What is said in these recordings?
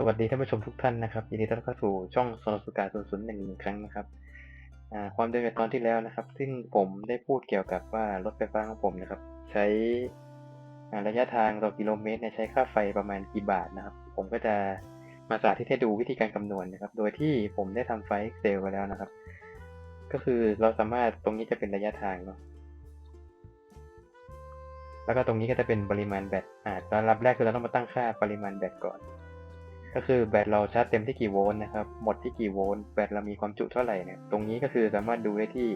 สวัสดีท่านผู้ชมทุกท่านนะครับยินดีต้อนรับเข้าสู่ช่องโซนสุกาศูนย์ศูนย์หนึ่งครั้งนะครับความเดิมจากตอนที่แล้วนะครับ ซึ่งผมได้พูดเกี่ยวกับว่ารถไฟฟ้าของผมนะครับ ใช้ระยะทางต่อกิโลเมตรเนี่ยใช้ค่าไฟประมาณกี่บาทนะครับ ผมก็จะมาสาธิตให้ดูวิธีการคำนวณนะครับ โดยที่ผมได้ทำไฟล์ Excel ไว้แล้วนะครับ ก็คือเราสามารถตรงนี้จะเป็นระยะทางเนาะแล้วก็ตรงนี้ก็จะเป็นปริมาณแบตอ่าตอนรับแรกคือเราต้องมาตั้งค่าปริมาณแบตก่อน ก็คือแบตเราชาร์จเต็มที่กี่โวลต์นะครับ หมดที่กี่โวลต์ แบตเรามีความจุเท่าไหร่เนี่ย ตรงนี้ก็คือสามารถดูได้ที่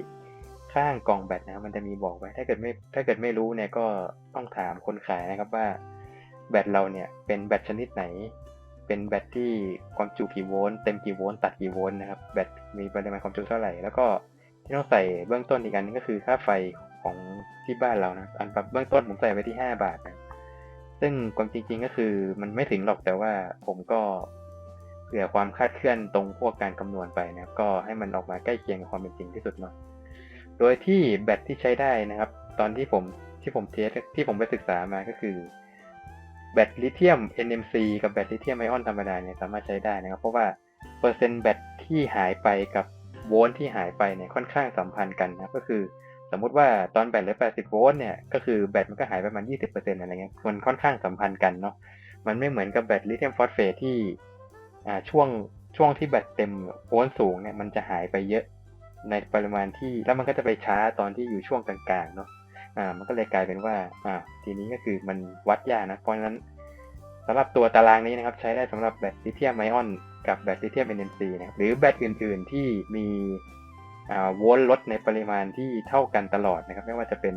ข้างกล่องแบตนะครับมันจะมีบอกไว้ ถ้าเกิดไม่ ถ้าเกิดไม่รู้เนี่ยก็ต้องถามคนขายนะครับว่าแบตเราเนี่ยเป็นแบตชนิดไหน เป็นแบตที่ความจุกี่โวลต์ เต็มกี่โวลต์ ตัดกี่โวลต์นะครับ แบตมีปริมาณความจุเท่าไหร่ แล้วก็ที่ต้องใส่เบื้องต้นอีกอันนึงก็คือค่าไฟของที่บ้านเรานะ อันเบื้องต้นผมใส่ไว้ที่ห้าบาทนะ ซึ่งความจริง ๆก็คือมันไม่ถึงหรอกแต่ว่าผมก็เผื่อความคาดเคลื่อนตรงพวกการคำนวณไปนะครับก็ให้มันออกมาใกล้เคียงกับความเป็นจริงที่สุดเนาะโดยที่แบตที่ใช้ได้นะครับ ตอนที่ผมที่ผมเทสที่ผมไปศึกษามาก็คือแบตลิเธียม NMC กับแบตลิเธียมไอออนธรรมดาเนี่ยสามารถใช้ได้นะครับ เพราะว่าเปอร์เซ็นต์แบตที่หายไปกับโวลต์ที่หายไปเนี่ยค่อนข้างสัมพันธ์กันนะก็คือ สมมติว่าตอนแบตเหลือ80 โวลต์เนี่ยก็คือแบตมันก็หายไปประมาณ 20%อะไรเงี้ยมันค่อนข้างสัมพันธ์กันเนาะมันไม่เหมือนกับแบตลิเธียมฟอสเฟตที่อ่าช่วงช่วงที่แบตเต็มโวลต์สูงเนี่ยมันจะหายไปเยอะในปริมาณที่แล้วมันก็จะไปช้าตอนที่อยู่ช่วงกลางๆเนาะอ่ามันก็เลยกลายเป็นว่าอ่าทีนี้ก็คือมันวัดยากนะเพราะฉะนั้นสำหรับตัวตารางนี้นะครับใช้ได้สำหรับแบตลิเธียมไอออนกับแบตลิเธียม NMC นะครับหรือแบตอื่นๆที่มี โวลต์ลดในปริมาณที่เท่ากันตลอดนะครับ ไม่ว่าจะเป็น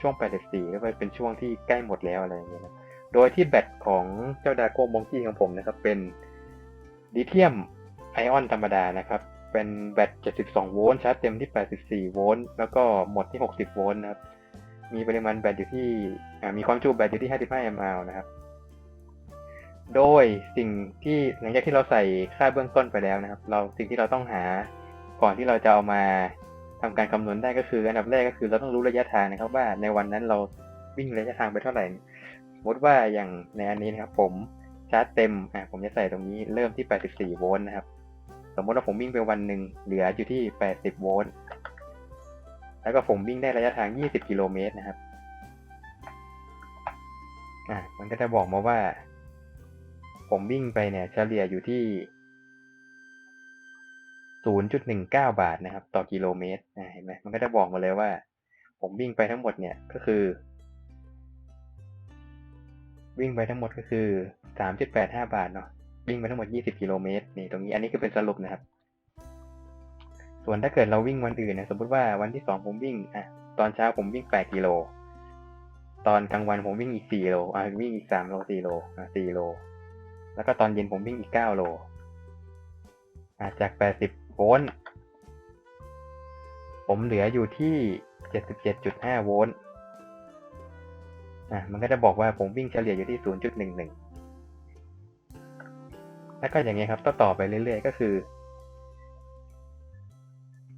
ช่วง84หรือว่าเป็นช่วงที่ใกล้หมดแล้วอะไรอย่างเงี้ยนะโดยที่แบตของเจ้าดาโก้มงกี้ของผมนะครับ เป็นลิเธียมไอออนธรรมดานะครับ เป็นแบต 72 โวลต์ชาร์จเต็มที่ 84 โวลต์แล้วก็หมดที่ 60 โวลต์นะครับ มีปริมาณแบตอยู่ที่มีความจุแบตอยู่ที่ 55 mAh นะครับ โดยสิ่งที่หลังจากที่เราใส่ค่าเบื้องต้นไปแล้วนะครับ เราสิ่งที่เราต้องหา ก่อนที่เราจะเอามาทำการคำนวณได้ก็คือ อันดับแรกก็คือเราต้องรู้ระยะทางนะครับ ว่าในวันนั้นเราวิ่งระยะทางไปเท่าไหร่สมมติว่าอย่างในอันนี้นะครับ ผมชาร์จเต็มอ่าผมจะใส่ตรงนี้เริ่มที่ 84 โวลต์นะครับ สมมติว่าผมวิ่งไปวันหนึ่งเหลืออยู่ที่ 80 โวลต์แล้วก็ผมวิ่งได้ระยะทาง 20 กิโลเมตรนะครับอ่ามันก็จะบอกมาว่า ผมวิ่งไปเนี่ย เฉลี่ยอยู่ที่ 0.19บาทนะครับ ต่อกิโลเมตรนะเห็นไหมมันก็จะบอกมาเลยว่า ผมวิ่งไปทั้งหมดเนี่ยก็คือ วิ่งไปทั้งหมดก็คือ3.85บาทเนาะวิ่งไปทั้งหมด20กิโลเมตรนี่ตรงนี้อันนี้คือเป็นสรุปนะครับ ส่วนถ้าเกิดเราวิ่งวันอื่นนะสมมติว่าวันที่สองผมวิ่งอะตอนเช้าผมวิ่ง8กิโลตอนกลางวันผมวิ่งอีก4โลอะวิ่งอีก3โล4โลอะ4โล แล้วก็ตอนเย็นผมวิ่งอีก9โลอะจาก80 โวลต์ ผมเหลืออยู่ที่ 77.5 โวลต์ อะ มันก็จะบอกว่าผมวิ่งเฉลี่ยอยู่ที่ 0.11 แล้วก็อย่างเงี้ยครับต่อต่อไปเรื่อยๆ ก็คือ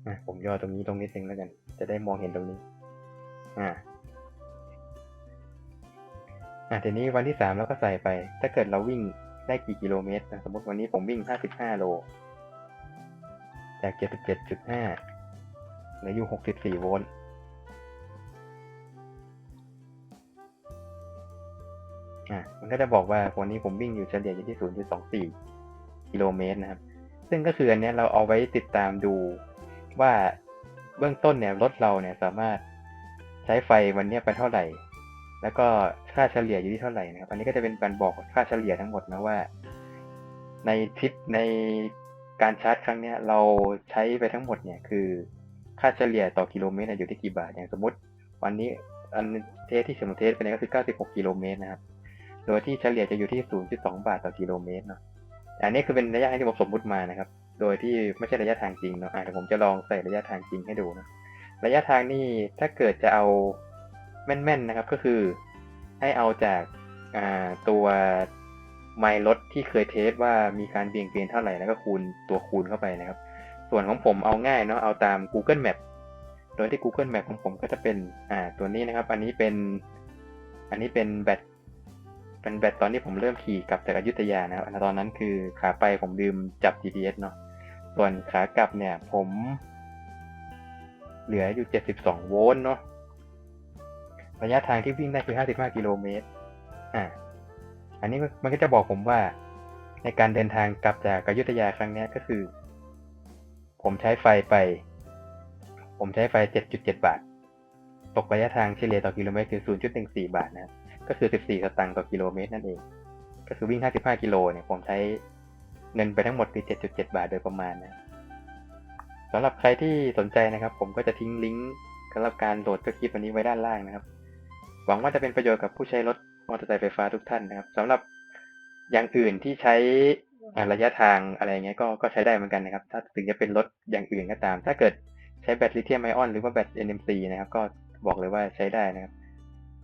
อะ ผมย่อตรงนี้ตรงนี้เองแล้วกัน จะได้มองเห็นตรงนี้ อ่าอะทีนี้วันที่สามเราก็ใส่ไป ถ้าเกิดเราวิ่งได้กี่กิโลเมตรนะสมมติวันนี้ผมวิ่ง 55 โล จาก 77.5เหลืออยู่ 64 โวลต์อะมันก็จะบอกว่าวันนี้ผมวิ่งอยู่เฉลี่ยอยู่ที่ 0.24 กิโลเมตรนะครับ ซึ่งก็คืออันนี้เราเอาไว้ติดตามดูว่าเบื้องต้นเนี่ยรถเราเนี่ยสามารถใช้ไฟวันนี้ไปเท่าไหร่ แล้วก็ค่าเฉลี่ยอยู่ที่เท่าไหร่นะครับ อันนี้ก็จะเป็นการบอกค่าเฉลี่ยทั้งหมดนะว่า ในทริปใน การชาร์จครั้งเนี้ยเราใช้ไปทั้งหมดเนี่ยคือค่าเฉลี่ยต่อกิโลเมตรอยู่ที่กี่บาทอย่างสมมติวันนี้อันเทสที่สมมติเทสไปเนี่ยก็คือ 96 กิโลเมตรนะครับ โดยที่เฉลี่ยจะอยู่ที่ 0.2 บาทต่อกิโลเมตรเนาะ อันนี้คือเป็นระยะที่ผมสมมุติมานะครับ โดยที่ไม่ใช่ระยะทางจริงเนาะอะเดี๋ยวผมจะลองใส่ระยะทางจริงให้ดูนะ ระยะทางนี่ถ้าเกิดจะเอาแม่นๆนะครับก็คือให้เอาจากอ่าตัว ไมล์รถที่เคยเทสว่ามีการเบี่ยงเบนเท่าไหร่แล้วก็คูณตัวคูณเข้าไปนะครับ ส่วนของผมเอาง่ายเนาะเอาตาม Google Map โดยที่ Google Map ของผมก็จะเป็นอ่าตัวนี้นะครับ อันนี้เป็นอันนี้เป็นแบตเป็นแบตตอนที่ผมเริ่มขี่กลับจากอยุธยานะครับตอนนั้นคือขาไปผมลืมจับ GPS เนาะส่วนขากลับเนี่ยผม เหลืออยู่ 72 โวลต์เนาะระยะทางที่วิ่งได้คือ 55 กิโลเมตรอ่า อันนี้มันก็จะบอกผมว่า ในการเดินทางกลับจากอยุธยาครั้งนี้ก็คือ ผมใช้ไฟไป ผมใช้ไฟ 7.7 บาท ตกระยะทางเฉลี่ยต่อกิโลเมตรคือ 0.14 บาทนะครับ ก็คือ 14 สตางค์ต่อกิโลเมตรนั่นเอง ก็คือวิ่ง 55 กิโลเนี่ยผมใช้เงินไปทั้งหมดคือ 7.7 บาทโดยประมาณนะสำหรับใครที่สนใจนะครับ ผมก็จะทิ้งลิงก์สำหรับการโหลดตัวคลิปวันนี้ไว้ด้านล่างนะครับ หวังว่าจะเป็นประโยชน์กับผู้ใช้รถ มอเตอร์ไซค์ไฟฟ้าทุกท่านนะครับสำหรับอย่างอื่นที่ใช้ระยะทางอะไรเงี้ยก็ก็ใช้ได้เหมือนกันนะครับ ถ้าถึงจะเป็นรถอย่างอื่นก็ตาม ถ้าเกิดใช้แบตลิเธียมไอออนหรือว่าแบต NMC นะครับ ก็บอกเลยว่าใช้ได้นะครับ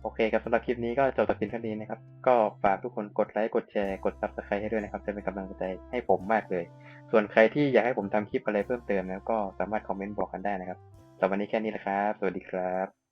โอเคครับสำหรับคลิปนี้ก็จบแต่เพียงเท่านี้นะครับ ก็ฝากทุกคนกดไลค์กดแชร์กด subscribe ให้ด้วยนะครับ จะเป็นกำลังใจให้ผมมากเลย ส่วนใครที่อยากให้ผมทำคลิปอะไรเพิ่มเติมนะก็สามารถคอมเมนต์บอกกันได้นะครับสำหรับวันนี้แค่นี้นะครับ สวัสดีครับ